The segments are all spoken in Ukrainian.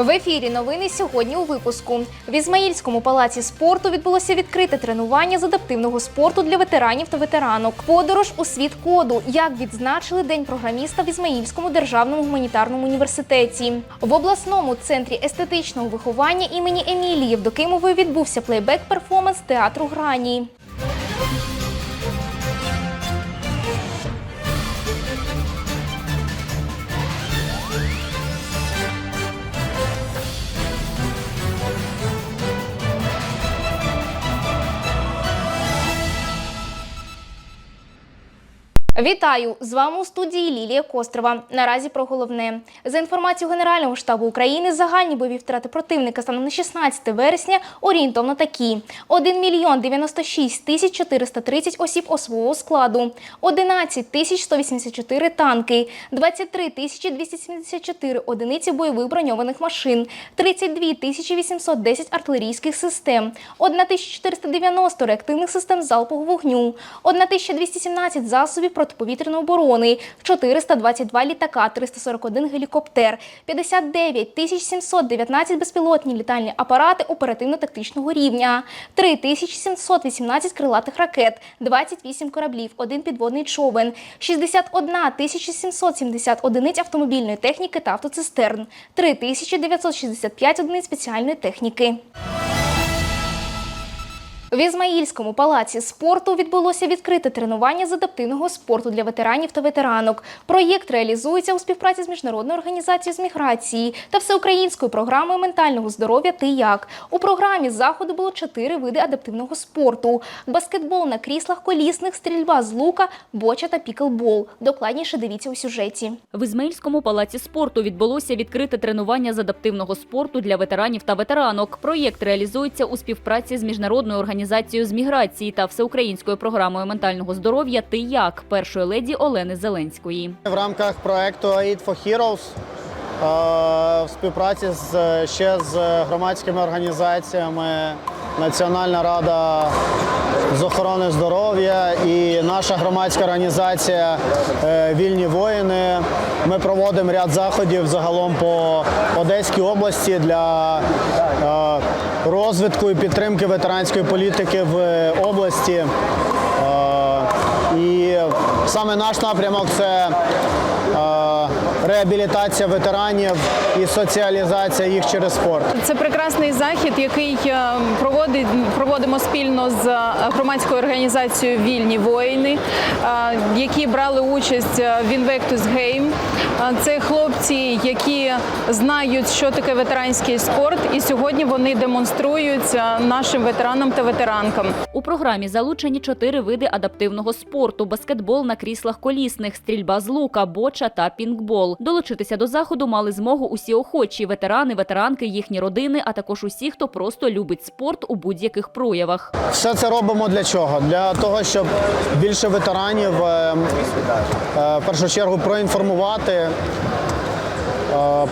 В ефірі новини сьогодні у випуску. В Ізмаїльському палаці спорту відбулося відкрите тренування з адаптивного спорту для ветеранів та ветеранок. Подорож у світ коду. Як відзначили День програміста в Ізмаїльському державному гуманітарному університеті. В обласному центрі естетичного виховання імені Емілії Євдокимової відбувся плейбек-перформанс театру Грані. Вітаю! З вами у студії Лілія Кострова. Наразі про головне. За інформацією Генерального штабу України, загальні бойові втрати противника станом на 16 вересня орієнтовно такі: 1 мільйон 96 тисяч 430 осіб особового складу, 11 тисяч 184 танки, 23 тисячі 274 одиниці бойових броньованих машин, 32 тисячі 810 артилерійських систем, 1490 реактивних систем залпового вогню, 1217 засобів протиповітряної оборони, 422 літака, 341 гелікоптер, 59 тисяч 719 безпілотні літальні апарати оперативно-тактичного рівня, 3718 крилатих ракет, 28 кораблів, один підводний човен, 61 тисяча 770 одиниць автомобільної техніки та автоцистерн, 3965 одиниць спеціальної техніки. В Ізмаїльському палаці спорту відбулося відкрите тренування з адаптивного спорту для ветеранів та ветеранок. Проєкт реалізується у співпраці з міжнародною організацією з міграції та всеукраїнською програмою ментального здоров'я Ти як у програмі заходу було чотири види адаптивного спорту: баскетбол на кріслах колісних, стрільба з лука, боча та піклбол. Докладніше дивіться у сюжеті. В Ізмаїльському палаці спорту відбулося відкрите тренування з адаптивного спорту для ветеранів та ветеранок. Проєкт реалізується у співпраці з міжнародною організацією з міграції та всеукраїнською програмою ментального здоров'я Ти як першої леді Олени Зеленської. В рамках проекту Aid for Heroes е, в співпраці з ще з громадськими організаціями Національна рада з охорони здоров'я і наша громадська організація е, Вільні воїни. Ми проводимо ряд заходів загалом по Одеській області для розвитку і підтримки ветеранської політики в області. Е, І саме наш напрямок це е, реабілітація ветеранів і соціалізація їх через спорт. Це прекрасний захід, який е, проводить проводимо спільно з е, громадською організацією Вільні воїни, е, які брали участь е, в Invictus Game. Це хлопці, які знають, що таке ветеранський спорт, і сьогодні вони демонструють е, нашим ветеранам та ветеранкам. У програмі залучені чотири види адаптивного спорту: баскетбол на кріслах колісних, стрільба з лука, боча та пінгбол. Долучитися до заходу мали змогу усі охочі ветерани, ветеранки, їхні родини, а також усі, хто просто любить спорт у будь-яких проявах. Все це робимо для чого? Для того, щоб більше ветеранів е, е, в першу чергу проінформувати, е,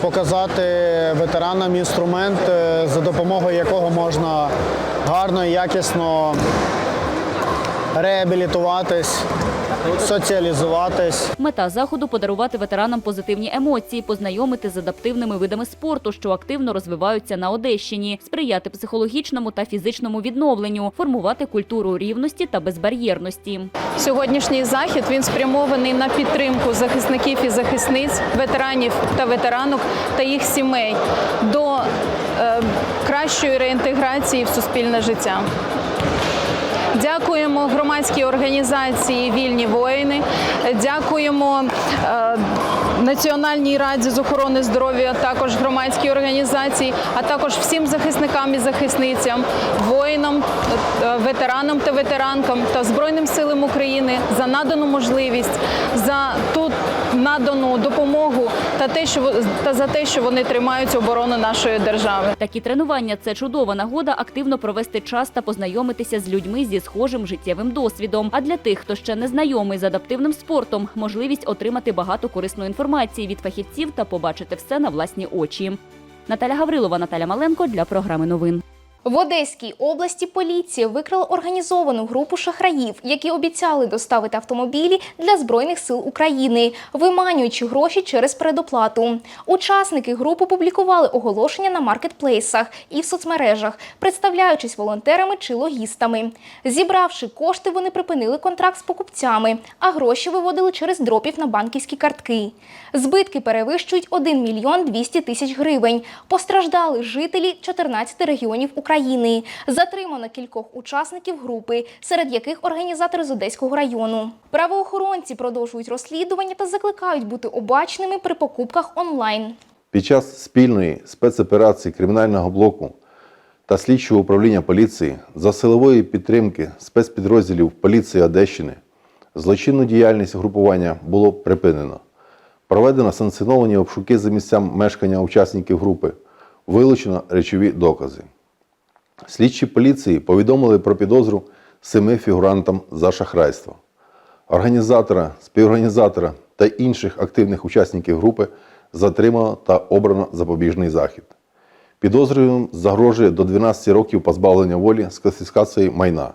показати ветеранам інструмент, е, за допомогою якого можна гарно і якісно реабілітуватись, соціалізуватись. Мета заходу подарувати ветеранам позитивні емоції, познайомити з адаптивними видами спорту, що активно розвиваються на Одещині, сприяти психологічному та фізичному відновленню, формувати культуру рівності та безбар'єрності. Сьогоднішній захід він спрямований на підтримку захисників і захисниць, ветеранів та ветеранок та їх сімей до е, кращої реінтеграції в суспільне життя. Дякуємо громадській організації Вільні воїни. Дякуємо е, Національній раді з охорони здоров'я, також громадській організації, а також всім захисникам і захисницям, воїнам, е, ветеранам та ветеранкам та Збройним силам України за надану можливість, за ту надану допомогу та те, що та за те, що вони тримають оборону нашої держави. Такі тренування це чудова нагода активно провести час та познайомитися з людьми зі схожим життєвим досвідом. А для тих, хто ще не знайомий з адаптивним спортом, можливість отримати багато корисної інформації від фахівців та побачити все на власні очі. Наталя Гаврилова, Наталя Маленко для програми новин. В Одеській області поліція викрила організовану групу шахраїв, які обіцяли доставити автомобілі для збройних сил України, виманюючи гроші через передоплату. Учасники групи публікували оголошення на маркетплейсах і в соцмережах, представляючись волонтерами чи логістами. Зібравши кошти, вони припинили контракт з покупцями, а гроші виводили через дропів на банківські картки. Збитки перевищують 1 мільйон 200 тисяч гривень. Постраждали жителі 14 регіонів України. Затримано кількох учасників групи, серед яких організатори з Одеського району. Правоохоронці продовжують розслідування та закликають бути обачними при покупках онлайн. Під час спільної спецоперації кримінального блоку та слідчого управління поліції за силової підтримки спецпідрозділів поліції Одещини злочинну діяльність групування було припинено. Проведено санкціоновані обшуки за місцям мешкання учасників групи, вилучено речові докази. Слідчі поліції повідомили про підозру семи фігурантам за шахрайство. Організатора, співорганізатора та інших активних учасників групи затримано та обрано запобіжний захід. Підозрюваним загрожує до 12 років позбавлення волі з конфіскацією майна.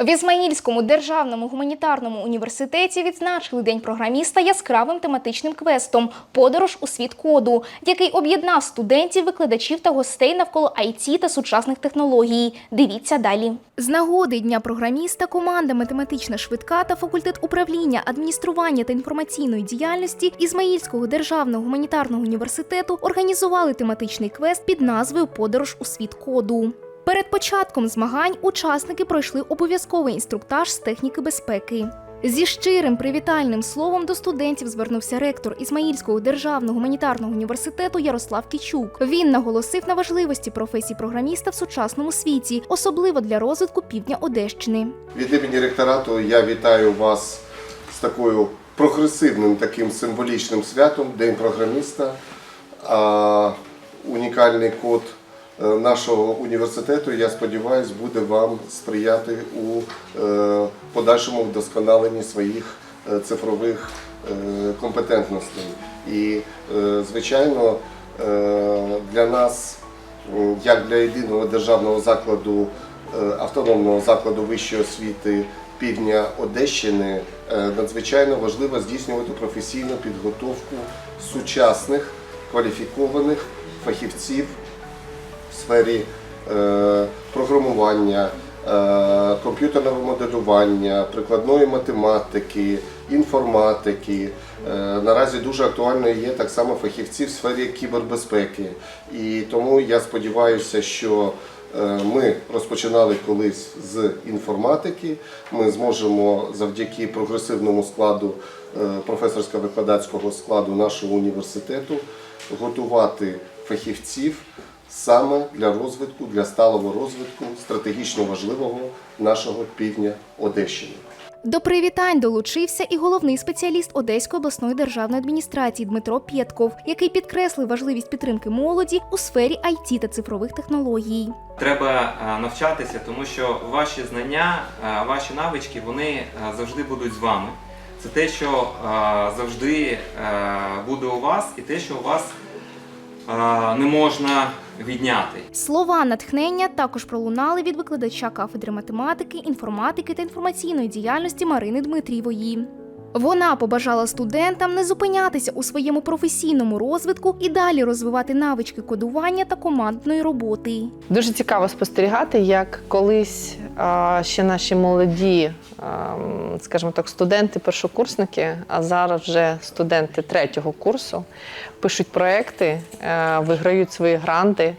В Ізмаїльському державному гуманітарному університеті відзначили День програміста яскравим тематичним квестом Подорож у світ коду, який об'єднав студентів, викладачів та гостей навколо IT та сучасних технологій. Дивіться далі. З нагоди Дня програміста команда Математична швидка та факультет управління, адміністрування та інформаційної діяльності Ізмаїльського державного гуманітарного університету організували тематичний квест під назвою Подорож у світ коду. Перед початком змагань учасники пройшли обов'язковий інструктаж з техніки безпеки. Зі щирим привітальним словом до студентів звернувся ректор Ізмаїльського державного гуманітарного університету Ярослав Кічук. Він наголосив на важливості професії програміста в сучасному світі, особливо для розвитку півдня Одещини. Від імені ректорату я вітаю вас з такою прогресивним таким символічним святом День програміста. Унікальний код нашого університету, я сподіваюся, буде вам сприяти у е, подальшому вдосконаленні своїх е, цифрових е, компетентностей. І, е, звичайно, е, для нас як для єдиного державного закладу, е, автономного закладу вищої освіти півдня Одещини, е, надзвичайно важливо здійснювати професійну підготовку сучасних кваліфікованих фахівців в сфері е, програмування, е, комп'ютерного моделювання, прикладної математики, інформатики. Е, Наразі дуже актуальною є так само фахівці в сфері кібербезпеки. І тому я сподіваюся, що ми розпочинали колись з інформатики. Ми зможемо завдяки прогресивному складу професорсько-викладацького складу нашого університету готувати фахівців саме для розвитку, для сталого розвитку стратегічно важливого нашого півдня Одещини. До привітань долучився і головний спеціаліст Одеської обласної державної адміністрації Дмитро Пєтков, який підкреслив важливість підтримки молоді у сфері IT та цифрових технологій. Треба е, навчатися, тому що ваші знання, е, ваші навички, вони е, завжди будуть з вами. Це те, що завжди буде у вас, і те, що у вас не можна відняти. Слова натхнення також пролунали від викладача кафедри математики, інформатики та інформаційної діяльності Марини Дмитрієвої. Вона побажала студентам не зупинятися у своєму професійному розвитку і далі розвивати навички кодування та командної роботи. Дуже цікаво спостерігати, як колись ще наші молоді, скажімо так, студенти-першокурсники, а зараз вже студенти третього курсу, пишуть проекти, е, виграють свої гранти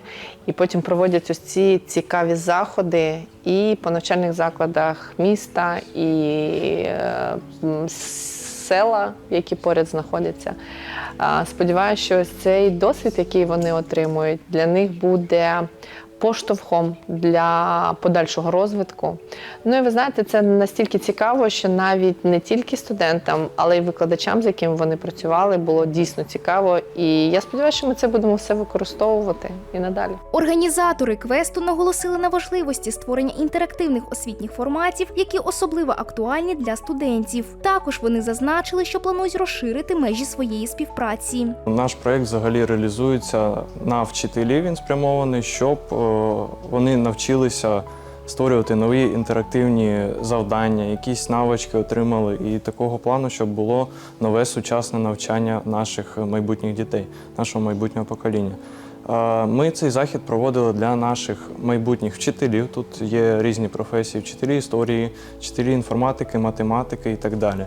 і потім проводять ось ці цікаві заходи і по навчальних закладах міста, і е, села, які поряд знаходяться. Сподіваюся, що ось цей досвід, який вони отримують, для них буде поштовхом для подальшого розвитку. Ну і ви знаєте, це настільки цікаво, що навіть не тільки студентам, але й викладачам, з якими вони працювали, було дійсно цікаво. І я сподіваюся, що ми це будемо все використовувати і надалі. Організатори квесту наголосили на важливості створення інтерактивних освітніх форматів, які особливо актуальні для студентів. Також вони зазначили, що планують розширити межі своєї співпраці. Наш проєкт взагалі реалізується на вчителів. Він спрямований, щоб вони навчилися створювати нові інтерактивні завдання, якісь навички отримали, і такого плану, щоб було нове сучасне навчання наших майбутніх дітей, нашого майбутнього покоління. Ми цей захід проводили для наших майбутніх вчителів. Тут є різні професії: вчителі історії, вчителі інформатики, математики і так далі.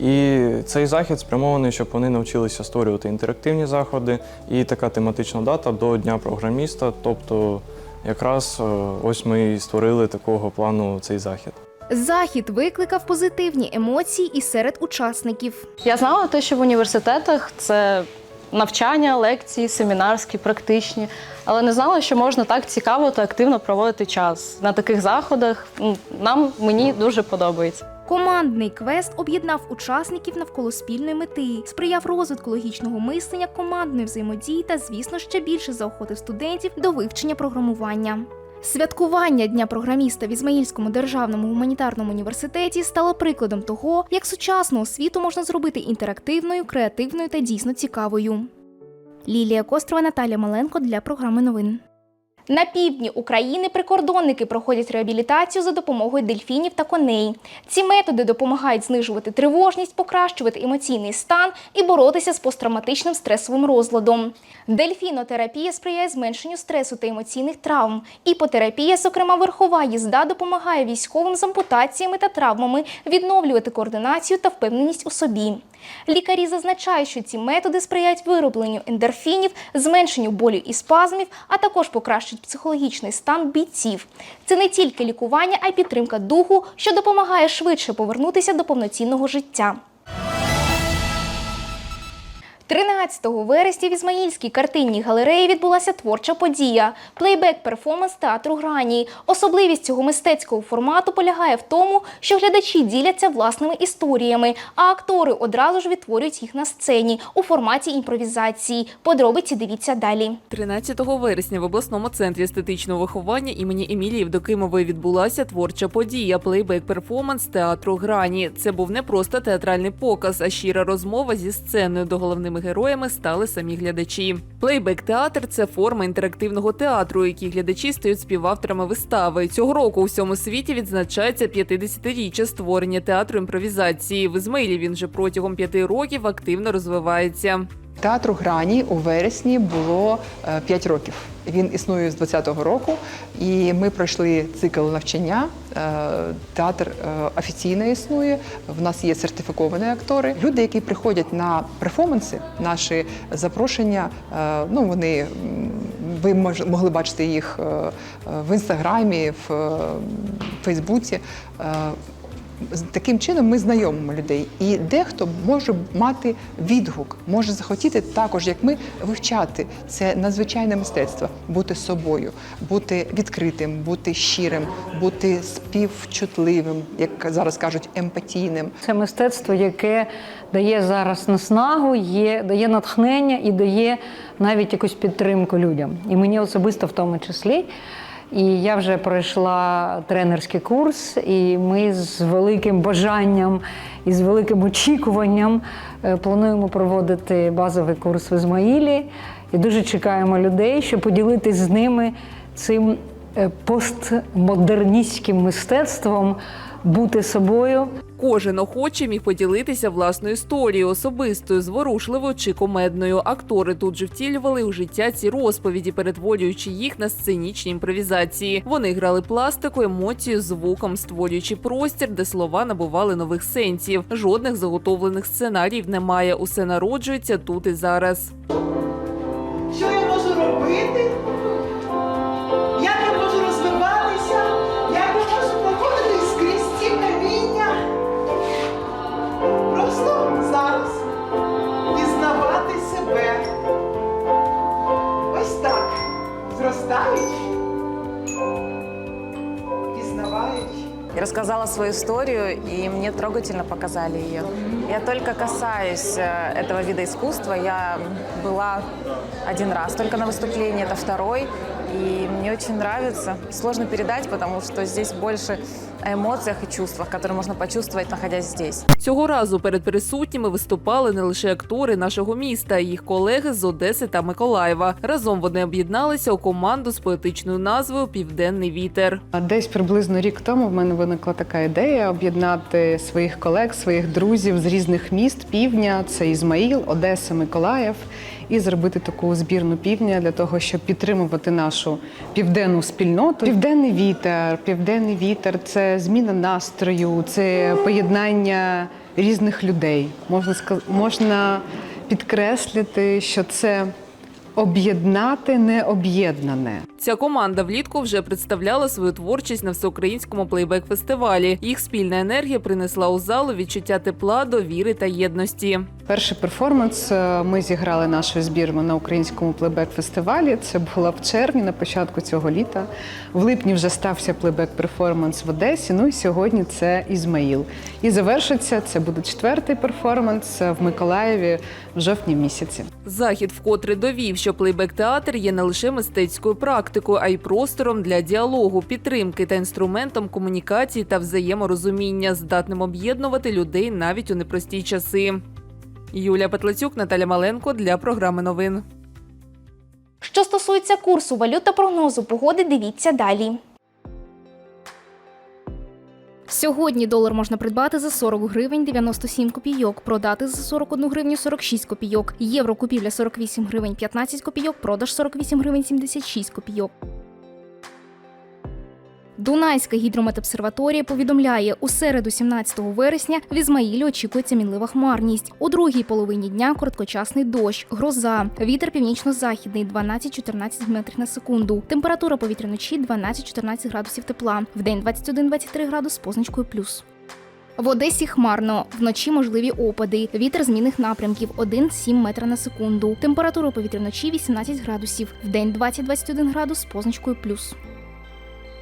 І цей захід спрямований, щоб вони навчилися створювати інтерактивні заходи і така тематична дата до Дня програміста. Тобто, якраз е, ось ми і створили такого плану цей захід. Захід викликав позитивні емоції і серед учасників. Я знала те, що в університетах це навчання, лекції, семінарські, практичні, але не знала, що можна так цікаво та активно проводити час на таких заходах. Нам мені дуже подобається. Командний квест об'єднав учасників навколо спільної мети, сприяв розвитку логічного мислення, командної взаємодії та, звісно, ще більше заохотив студентів до вивчення програмування. Святкування Дня програміста в Ізмаїльському державному гуманітарному університеті стало прикладом того, як сучасну освіту можна зробити інтерактивною, креативною та дійсно цікавою. Лілія Кострова, Наталя Маленко для програми новин. На півдні України прикордонники проходять реабілітацію за допомогою дельфінів та коней. Ці методи допомагають знижувати тривожність, покращувати емоційний стан і боротися з посттравматичним стресовим розладом. Дельфінотерапія сприяє зменшенню стресу та емоційних травм. Іпотерапія, зокрема верхова їзда, допомагає військовим з ампутаціями та травмами відновлювати координацію та впевненість у собі. Лікарі зазначають, що ці методи сприяють виробленню ендорфінів, зменшенню болю і спазмів, а також покращують психологічний стан бійців. Це не тільки лікування, а й підтримка духу, що допомагає швидше повернутися до повноцінного життя. 13 вересня в Ізмаїльській картинній галереї відбулася творча подія плейбек-перформанс театру грані. Особливість цього мистецького формату полягає в тому, що глядачі діляться власними історіями, а актори одразу ж відтворюють їх на сцені у форматі імпровізації. Подробиці дивіться далі. 13 вересня в обласному центрі естетичного виховання імені Емілії Євдокимової відбулася творча подія плейбек-перформанс театру грані. Це був не просто театральний показ, а щира розмова зі сценою, до головними героями стали самі глядачі. Плейбек-театр це форма інтерактивного театру, у якій глядачі стають співавторами вистави. Цього року у всьому світі відзначається 50-річчя створення театру імпровізації. В Ізмаїлі він вже протягом п'яти років активно розвивається. Театру грані у вересні було 5 років. Він існує з 20-го року, і ми пройшли цикл навчання. Е, Театр е, офіційно існує. В нас є сертифіковані актори. Люди, які приходять на перформанси, наші запрошення, е, ну вони ви могли бачити їх е, е, в інстаграмі, в е, Фейсбуці. Таким чином ми знайомимо людей, і дехто може мати відгук, може захотіти також, як ми, вивчати це надзвичайне мистецтво, бути собою, бути відкритим, бути щирим, бути співчутливим, як зараз кажуть, емпатійним. Це мистецтво, яке дає зараз наснагу, є, дає натхнення і дає навіть якусь підтримку людям. І мені особисто в тому числі. І я вже пройшла тренерський курс, і ми з великим бажанням і з великим очікуванням е, плануємо проводити базовий курс в Ізмаїлі. І дуже чекаємо людей, щоб поділитись з ними цим е, постмодерністським мистецтвом бути собою. Кожен охочий міг поділитися власною історією, особистою, зворушливою чи комедною. Актори тут же втілювали у життя ці розповіді, перетворюючи їх на сценічні імпровізації. Вони грали пластику, емоцію, звуком, створюючи простір, де слова набували нових сенсів. Жодних заготовлених сценаріїв немає. Усе народжується тут і зараз. рассказала свою историю, и мне трогательно показали ее. Я только касаюсь э, этого вида искусства. Я была один раз только на выступлении, это второй. И мне очень нравится. Сложно передать, потому что здесь больше о эмоциях и чувствах, которые можно почувствовать, находясь здесь. Цього разу перед присутніми виступали не лише актори нашого міста, а їх колеги з Одеси та Миколаєва. Разом вони об'єдналися у команду з поетичною назвою Південний вітер. А Десь приблизно рік тому в мене виникла така ідея об'єднати своїх колег, своїх друзів з різних міст півдня. Це Ізмаїл, Одеса, Миколаїв, і зробити таку збірну півдня для того, щоб підтримувати нашу південну спільноту. Південний вітер, південний вітер це зміна настрою, це поєднання різних людей. Можна можна підкреслити, що це об'єднати необ'єднане. Ця команда влітку вже представляла свою творчість на всеукраїнському плейбек-фестивалі. Їх спільна енергія принесла у залу відчуття тепла, довіри та єдності. Перший перформанс е, ми зіграли нашою збірною на українському плейбек-фестивалі. Це було в червні, на початку цього літа. В липні вже стався плейбек-перформанс в Одесі. Ну і сьогодні це Ізмаїл. І завершиться це буде четвертий перформанс в Миколаєві в жовтні місяці. Захід вкотре довів, що плейбек-театр є не лише мистецькою практикою, а й простором для діалогу, підтримки та інструментом комунікації та взаєморозуміння, здатним об'єднувати людей навіть у непрості часи. Юлія Петлецюк, Наталя Маленко для програми новин. Що стосується курсу валют та прогнозу погоди, дивіться далі. Сьогодні долар можна придбати за 40 гривень 97 копійок, продати за 41 гривню 46 копійок. Євро купівля 48 гривень 15 копійок, продаж 48 гривень 76 копійок. Дунайська гідрометобсерваторія повідомляє, у середу 17 вересня в Ізмаїлі очікується мінлива хмарність. У другій половині дня короткочасний дощ, гроза, вітер північно-західний 12-14 метрів на секунду. Температура повітря вночі 12-14 градусів тепла. Вдень 21-23 градус з позначкою плюс. В Одесі хмарно, вночі можливі опади. Вітер змінних напрямків 1-7 метра на секунду. Температура повітря вночі 18 градусів. Вдень 20-21 градус з позначкою плюс.